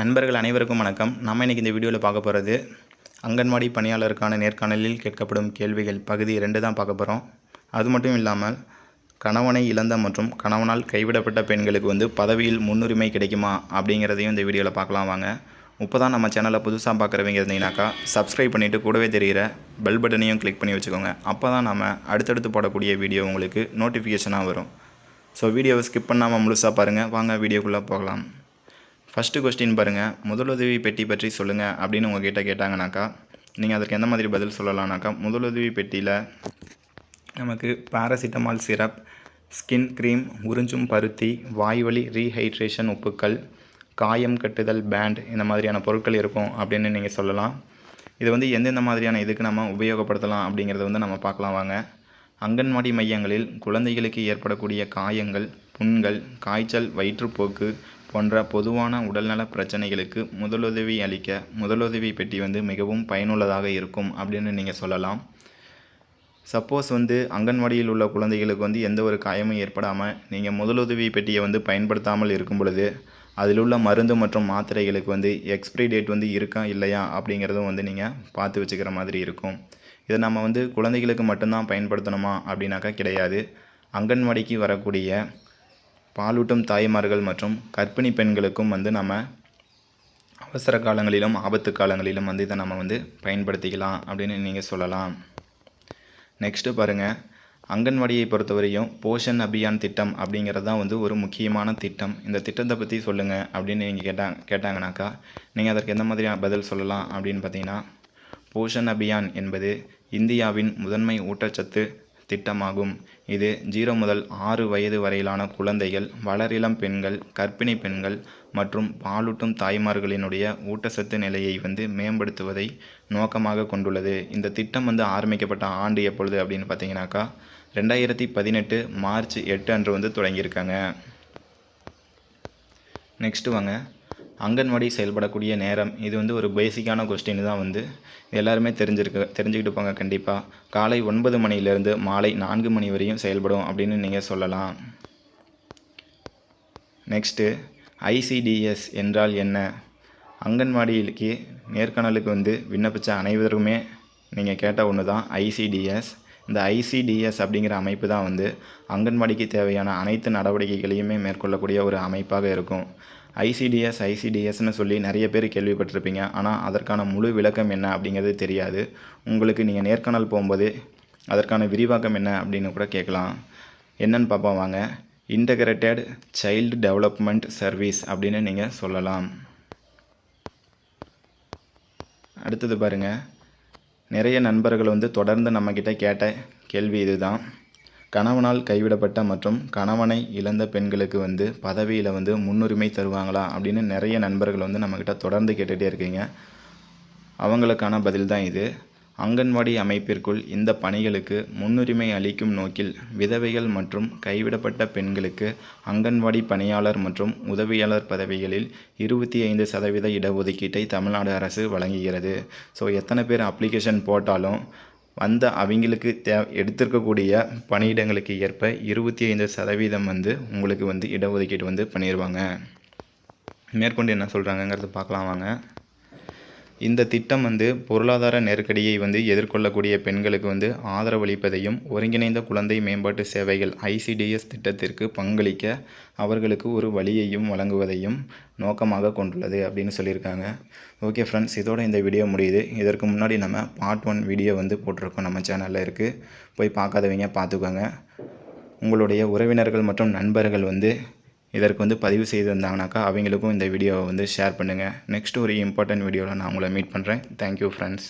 நண்பர்கள் அனைவருக்கும் வணக்கம். நம்ம இன்றைக்கி இந்த வீடியோவில் பார்க்க போகிறது அங்கன்வாடி பணியாளருக்கான நேர்காணலில் கேட்கப்படும் கேள்விகள். பகுதி ரெண்டு தான் பார்க்க போகிறோம் அது மட்டும் இல்லாமல் கணவனை இழந்த மற்றும் கணவனால் கைவிடப்பட்ட பெண்களுக்கு வந்து பதவியில் முன்னுரிமை கிடைக்குமா அப்படிங்கிறதையும் இந்த வீடியோவில் பார்க்கலாம் வாங்க. இப்போ தான் நம்ம சேனலை புதுசாக பார்க்குறவங்க இருந்தீங்கனாக்கா சப்ஸ்கிரைப் பண்ணிவிட்டு கூடவே தெரிகிற பெல் பட்டனையும் கிளிக் பண்ணி வச்சுக்கோங்க. அப்போ தான் நம்ம அடுத்தடுத்து போடக்கூடிய வீடியோ உங்களுக்கு நோட்டிஃபிகேஷனாக வரும். ஸோ வீடியோவை ஸ்கிப் பண்ணாமல் முழுசாக பாருங்கள் வாங்க வீடியோக்குள்ளே போகலாம். ஃபஸ்ட்டு கொஸ்டின் பாருங்கள் முதலுதவி பெட்டி பற்றி சொல்லுங்கள் அப்படின்னு உங்ககிட்ட கேட்டாங்கனாக்கா நீங்கள் அதற்கு எந்த மாதிரி பதில் சொல்லலாம்னாக்கா முதலுதவி பெட்டியில் நமக்கு பாராசிட்டமால் சிரப் ஸ்கின் க்ரீம் உறிஞ்சும் பருத்தி வாய்வழி ரீஹைட்ரேஷன் உப்புக்கள் காயம் கட்டுதல் பேண்ட் இந்த மாதிரியான பொருட்கள் இருக்கும் அப்படின்னு நீங்கள் சொல்லலாம். இது வந்து எந்தெந்த மாதிரியான இதுக்கு நம்ம உபயோகப்படுத்தலாம் அப்படிங்கிறத வந்து நம்ம பார்க்கலாம் வாங்க. அங்கன்வாடி மையங்களில் குழந்தைகளுக்கு ஏற்படக்கூடிய காயங்கள் புண்கள் காய்ச்சல் வயிற்றுப்போக்கு போன்ற பொதுவான உடல்நல பிரச்சனைகளுக்கு முதலுதவி அளிக்க முதலுதவி பெட்டி வந்து மிகவும் பயனுள்ளதாக இருக்கும் அப்படின்னு நீங்கள் சொல்லலாம். சப்போஸ் வந்து அங்கன்வாடியில் உள்ள குழந்தைகளுக்கு வந்து எந்த ஒரு காயமும் ஏற்படாமல் நீங்கள் முதலுதவி பெட்டியை வந்து பயன்படுத்தாமல் இருக்கும் பொழுது அதில் உள்ள மருந்து மற்றும் மாத்திரைகளுக்கு வந்து எக்ஸ்பிரி டேட் வந்து இருக்கா இல்லையா அப்படிங்கிறதும் வந்து நீங்கள் பார்த்து வச்சுக்கிற மாதிரி இருக்கும். இதை நம்ம வந்து குழந்தைகளுக்கு மட்டும்தான் பயன்படுத்தணுமா அப்படின்னாக்கா கிடையாது. அங்கன்வாடிக்கு வரக்கூடிய பாலூட்டும் தாய்மார்கள் மற்றும் கர்ப்பிணி பெண்களுக்கும் வந்து நம்ம அவசர காலங்களிலும் ஆபத்து காலங்களிலும் வந்து இதை நம்ம வந்து பயன்படுத்திக்கலாம் அப்படின்னு நீங்கள் சொல்லலாம். நெக்ஸ்ட்டு பாருங்கள் அங்கன்வாடியை பொறுத்தவரையும் போஷன் அபியான் திட்டம் அப்படிங்கிறது தான் வந்து ஒரு முக்கியமான திட்டம். இந்த திட்டத்தை பற்றி சொல்லுங்கள் அப்படின்னு நீங்கள் கேட்டாங்க கேட்டாங்கனாக்கா நீங்கள் அதற்கு எந்த மாதிரியான பதில் சொல்லலாம் அப்படின்னு பார்த்தீங்கன்னா போஷன் அபியான் என்பது இந்தியாவின் முதன்மை ஊட்டச்சத்து திட்டமாகும். இது ஜீரோ முதல் ஆறு வயது வரையிலான குழந்தைகள் வளரிளம் பெண்கள் கர்ப்பிணி பெண்கள் மற்றும் பாலூட்டும் தாய்மார்களினுடைய ஊட்டச்சத்து நிலையை வந்து மேம்படுத்துவதை நோக்கமாக கொண்டுள்ளது. இந்த திட்டம் வந்து ஆரம்பிக்கப்பட்ட ஆண்டு எப்பொழுது அப்படின்னு பார்த்தீங்கன்னாக்கா ரெண்டாயிரத்தி பதினெட்டு மார்ச் எட்டு அன்று வந்து தொடங்கியிருக்காங்க. நெக்ஸ்ட்டு வாங்க. அங்கன்வாடி செயல்படக்கூடிய நேரம் இது வந்து ஒரு பேசிக்கான கொஸ்டின் தான் வந்து. எல்லாருமே தெரிஞ்சிருக்க தெரிஞ்சுக்கிட்டு போங்க கண்டிப்பாக காலை ஒன்பது மணியிலேருந்து மாலை நான்கு மணி வரையும் செயல்படும் அப்படின்னு நீங்கள் சொல்லலாம். நெக்ஸ்ட்டு ஐசிடிஎஸ் என்றால் என்ன? அங்கன்வாடிக்கு நேர்காணலுக்கு வந்து விண்ணப்பித்த அனைவருமே நீங்கள் கேட்ட ஒன்று தான் ஐசிடிஎஸ் இந்த ஐசிடிஎஸ் அப்படிங்கிற அமைப்பு தான் வந்து அங்கன்வாடிக்கு தேவையான அனைத்து நடவடிக்கைகளையுமே மேற்கொள்ளக்கூடிய ஒரு அமைப்பாக இருக்கும். ஐசிடிஎஸ் ஐசிடிஎஸ்னு சொல்லி நிறைய பேர் கேள்விப்பட்டிருப்பீங்க. ஆனால் அதற்கான முழு விளக்கம் என்ன அப்படிங்கிறது தெரியாது. உங்களுக்கு நீங்கள் நேர்காணல் போகும்போது அதற்கான விரிவாக்கம் என்ன அப்படின்னு கூட கேட்கலாம். என்னன்னு பார்ப்போம் வாங்க. இன்டகிரேட்டட் சைல்டு டெவலப்மெண்ட் சர்வீஸ் அப்படின்னு நீங்கள் சொல்லலாம். அடுத்தது பாருங்கள் நிறைய நண்பர்கள் வந்து தொடர்ந்து நம்மக்கிட்ட கேட்ட கேள்வி இதுதான். கணவனால் கைவிடப்பட்ட மற்றும் கணவனை இழந்த பெண்களுக்கு வந்து பதவியில் வந்து முன்னுரிமை தருவாங்களா அப்படின்னு நிறைய நண்பர்கள் வந்து நம்மக்கிட்ட தொடர்ந்து கேட்டுகிட்டே இருக்கீங்க. அவங்களுக்கான பதில் தான் இது. அங்கன்வாடி அமைப்பிற்குள் இந்த பணிகளுக்கு முன்னுரிமை அளிக்கும் நோக்கில் விதவைகள் மற்றும் கைவிடப்பட்ட பெண்களுக்கு அங்கன்வாடி பணியாளர் மற்றும் உதவியாளர் பதவிகளில் இருபத்தி ஐந்து சதவீத இடஒதுக்கீட்டை தமிழ்நாடு அரசு வழங்குகிறது. ஸோ எத்தனை பேர் அப்ளிகேஷன் போட்டாலும் வந்த அவங்களுக்கு தே எடுத்திருக்கக்கூடிய பணியிடங்களுக்கு ஏற்ப இருபத்தி ஐந்து சதவீதம் வந்து உங்களுக்கு வந்து இடஒதுக்கீடு வந்து பண்ணிடுவாங்க மேற்கொண்டு என்ன சொல்கிறாங்கங்கிறது பார்க்கலாம் வாங்க. இந்த திட்டம் வந்து பொருளாதார நெருக்கடியை வந்து எதிர்கொள்ளக்கூடிய பெண்களுக்கு வந்து ஆதரவளிப்பதையும் ஒருங்கிணைந்த குழந்தை மேம்பாட்டு சேவைகள் ஐசிடிஎஸ் திட்டத்திற்கு பங்களிக்க அவர்களுக்கு ஒரு வழியையும் வழங்குவதையும் நோக்கமாக கொண்டுள்ளது அப்படின்னு சொல்லியிருக்காங்க. ஓகே ஃப்ரெண்ட்ஸ் இதோட இந்த வீடியோ முடியுது. இதற்கு முன்னாடி நம்ம பார்ட் ஒன் வீடியோ வந்து போட்டிருக்கோம் நம்ம சேனலில் இருக்குது போய் பார்க்காதவங்க பார்த்துக்கோங்க. உங்களுடைய உறவினர்கள் மற்றும் நண்பர்கள் வந்து இதற்கு வந்து பதிவு செய்திருந்தாங்கனாக்கா அவங்களுக்கும் இந்த வீடியோவை வந்து ஷேர் பண்ணுங்கள் நெக்ஸ்ட் ஒரு இம்பார்ட்டன்ட் வீடியோவில் நான் உங்களை மீட் பண்ணுறேன் தேங்க்யூ ஃப்ரெண்ட்ஸ்